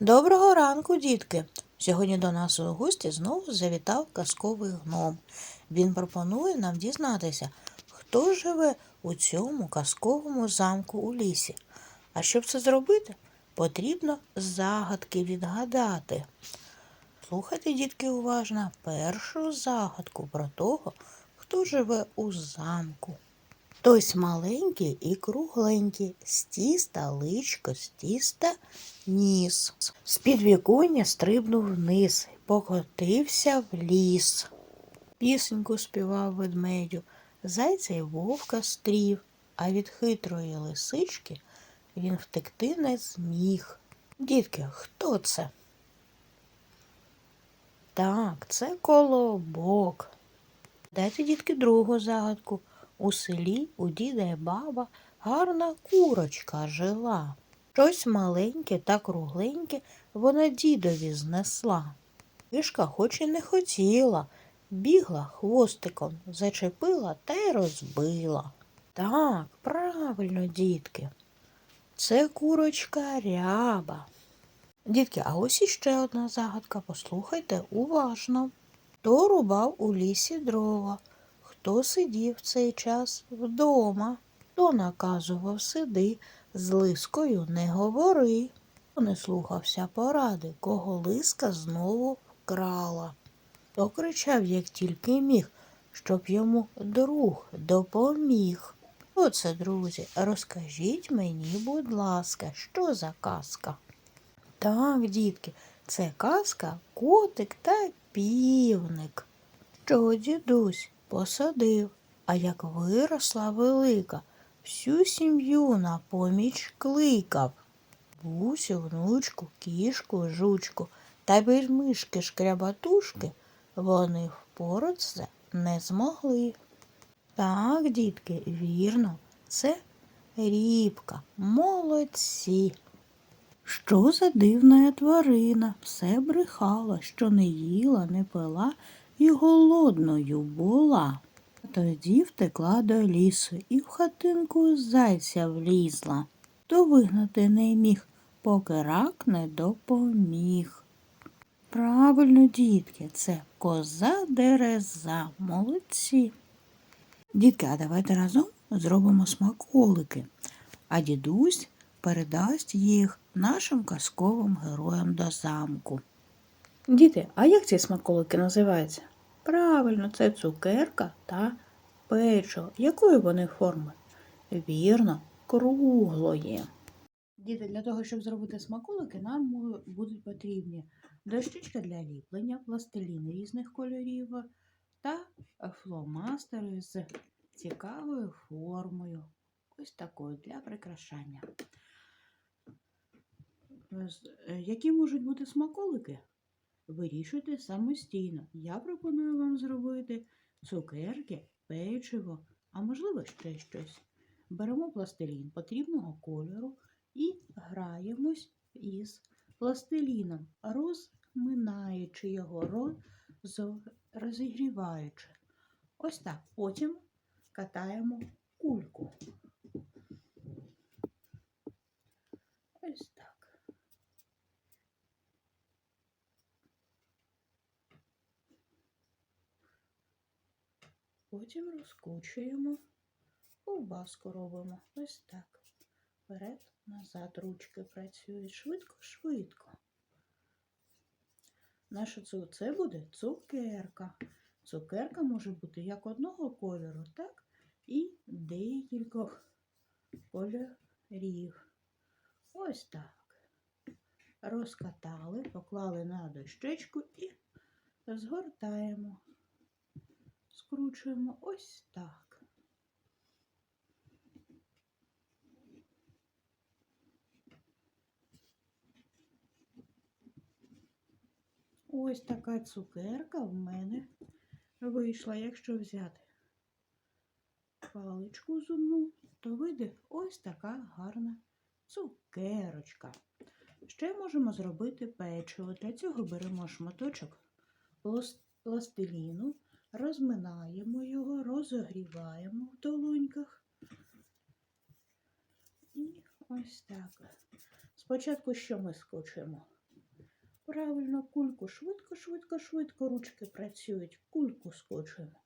Доброго ранку, дітки! Сьогодні до нас у гості знову завітав казковий гном. Він пропонує нам дізнатися, хто живе у цьому казковому замку у лісі. А щоб це зробити, потрібно загадки відгадати. Слухайте, дітки, уважно першу загадку про того, хто живе у замку. Хтось маленький і кругленький, з тіста личко, з тіста ніс. З підвіконня стрибнув вниз, покотився в ліс. Пісеньку співав ведмедю, зайця й вовка стрів, а від хитрої лисички він втекти не зміг. Дітки, хто це? Так, це колобок. Дайте, дітки, другу загадку. У селі у діда й баба гарна курочка жила. Щось маленьке та кругленьке вона дідові знесла. Кишка хоч і не хотіла, бігла хвостиком, зачепила та й розбила. Так, правильно, дітки. Це курочка ряба. Дітки, а ось іще одна загадка. Послухайте уважно. Хто рубав у лісі дрова? Хто сидів цей час вдома? Хто наказував сиди, з лискою не говори. Хто не слухався поради, кого лиска знову вкрала. Хто кричав, як тільки міг, щоб йому друг допоміг. Оце, друзі, розкажіть мені, будь ласка, що за казка? Так, дітки, це казка котик та півник. Що дідусь посадив, а як виросла велика, всю сім'ю на поміч кликав. Бусю, внучку, кішку, жучку та без мишки шкрябатушки вони впоратися не змогли. Так, дітки, вірно, це рібка, молодці. Що за дивна тварина? Все брехала, що не їла, не пила і голодною була. Тоді втекла до лісу і в хатинку зайця влізла. То вигнати не міг, поки рак не допоміг. Правильно, дітки, це коза дереза, молодці. Дітки, а давайте разом зробимо смаколики, а дідусь передасть їх нашим казковим героям до замку. Діти, а як ці смаколики називаються? Правильно, це цукерка та печиво. Якої вони форми? Вірно, круглої. Діти, для того, щоб зробити смаколики, нам будуть потрібні дощечка для ліплення, пластилін різних кольорів та фломастери з цікавою формою. Ось такою для прикрашання. Е, Які можуть бути смаколики? Вирішуйте самостійно. Я пропоную вам зробити цукерки, печиво, а можливо ще щось. Беремо пластилін потрібного кольору і граємось із пластиліном, розминаючи його, роз- розігріваючи. Ось так. Потім катаємо кульку. Ось так. Потім розкручуємо, ковбаску робимо. Ось так. Вперед, назад ручки працюють швидко-швидко. Наша цу- це буде цукерка. Цукерка може бути як одного кольору, так і декількох кольорів. Ось так. Розкатали, поклали на дощечку і згортаємо. Скручуємо ось так. Ось така цукерка в мене вийшла. Якщо взяти паличку зубну, то вийде ось така гарна цукерочка. Ще можемо зробити печиво. Для цього беремо шматочок плас- пластиліну, розминаємо його, розогріваємо в долоньках. І ось так. Спочатку що ми скочуємо? Правильно, кульку швидко, швидко, швидко ручки працюють. Кульку скочуємо.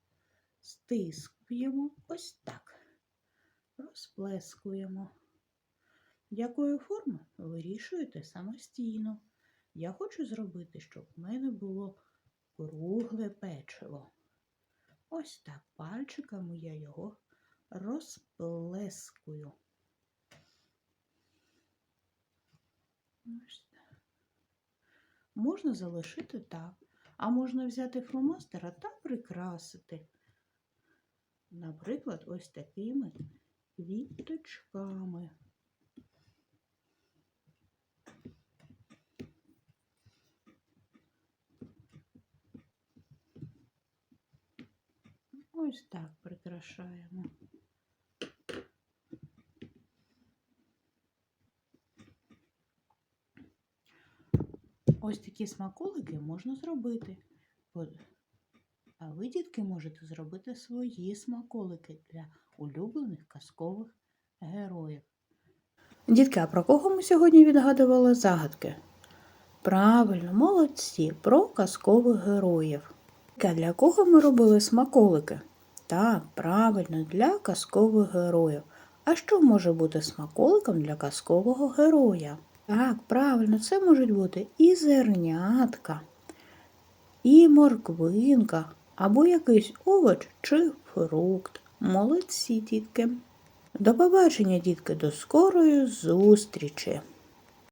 Стискуємо ось так. Розплескуємо. Якої форми вирішуєте самостійно. Я хочу зробити, щоб в мене було кругле печиво. Ось так пальчиками я його розплескую. Можна залишити так, а можна взяти фломастера та прикрасити. Наприклад, ось такими квіточками. Ось так прикрашаємо. Ось такі смаколики можна зробити. А ви, дітки, можете зробити свої смаколики для улюблених казкових героїв. Дітки, а про кого ми сьогодні відгадували загадки? Правильно, молодці, про казкових героїв. Для кого ми робили смаколики? Так, правильно, для казкових героїв. А що може бути смаколиком для казкового героя? Так, правильно, це можуть бути і зернятка, і морквинка, або якийсь овоч чи фрукт. Молодці, дітки. До побачення, дітки, до скорої зустрічі!